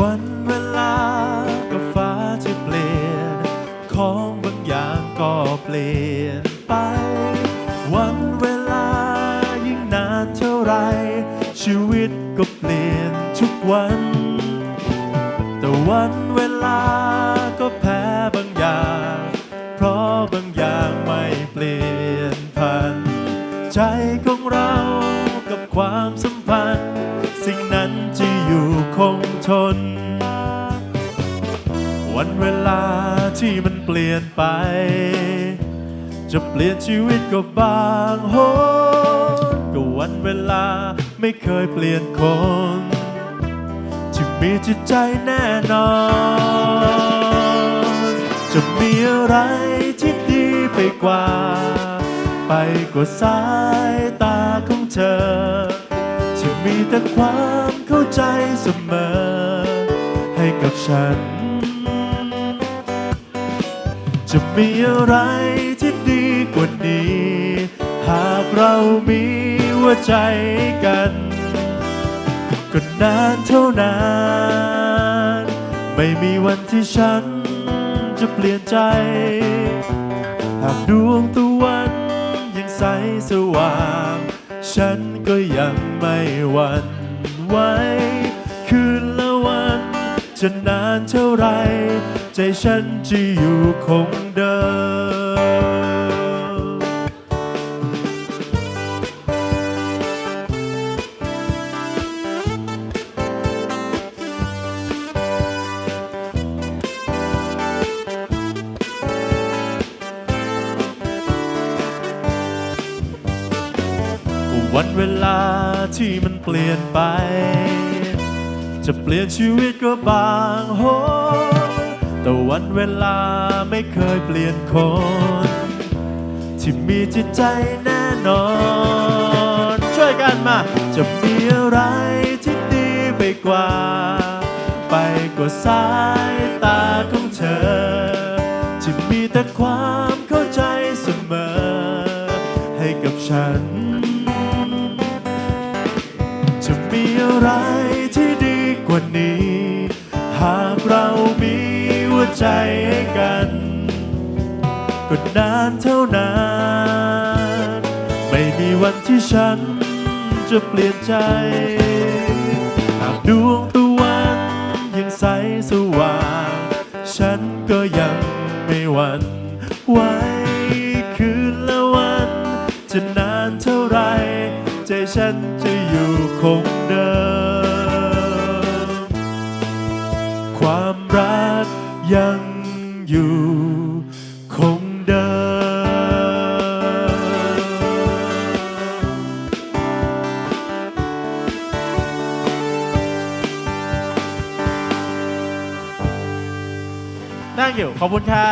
วันเวลาก็ฟ้าจะเปลี่ยน ของบางอย่างก็เปลี่ยนไป วันเวลายิ่งนานเท่าไร ชีวิตก็เปลี่ยนทุกวัน แต่วันเวลาก็แพ้บางอย่าง เพราะบางอย่างไม่เปลี่ยนพัน ใจของเรากับความสัมพันธ์ เวลาที่มันเปลี่ยนไป จะเปลี่ยนชีวิตก็บางโหนก็วันเวลาไม่เคยเปลี่ยนคนที่มีจิตใจแน่นอน จะมีอะไรที่ดีไปกว่า ไปกว่าสายตาของเธอที่มีแต่ความเข้าใจเสมอ ให้กับฉัน จะมีอะไรที่ดีกว่านี้ หากเรามีหัวใจกันก็นานเท่านาน ไม่มีวันที่ฉันจะเปลี่ยนใจ หากดวงตะวันยังใสสว่าง ฉันก็ยังไม่หวั่นไหวคืนละวันจะนานเท่าไร ใจฉันจะอยู่คงเดิมวันเวลาที่มันเปลี่ยนไป จะเปลี่ยนชีวิตก็บางโห วันเวลาไม่เคยเปลี่ยนคน ที่มีจิตใจแน่นอน ช่วยกันมา จะมีอะไรที่ดีไปกว่า ไปกว่าสายตาของเธอ ที่มีแต่ความเข้าใจเสมอ ให้กับฉัน จะมีอะไรที่ดีกว่านี้ หากเรามี ใจให้กัน ก็นานเท่านาน ไม่มีวันที่ฉันจะเปลี่ยนใจ หากดวงตะวันยังใสสว่าง ฉันก็ยังไม่หวั่นไหวคืนละวัน จะนานเท่าไร ใจฉัน ยังอยู่คงเดิมนั่งอยู่ขอบคุณค่ะ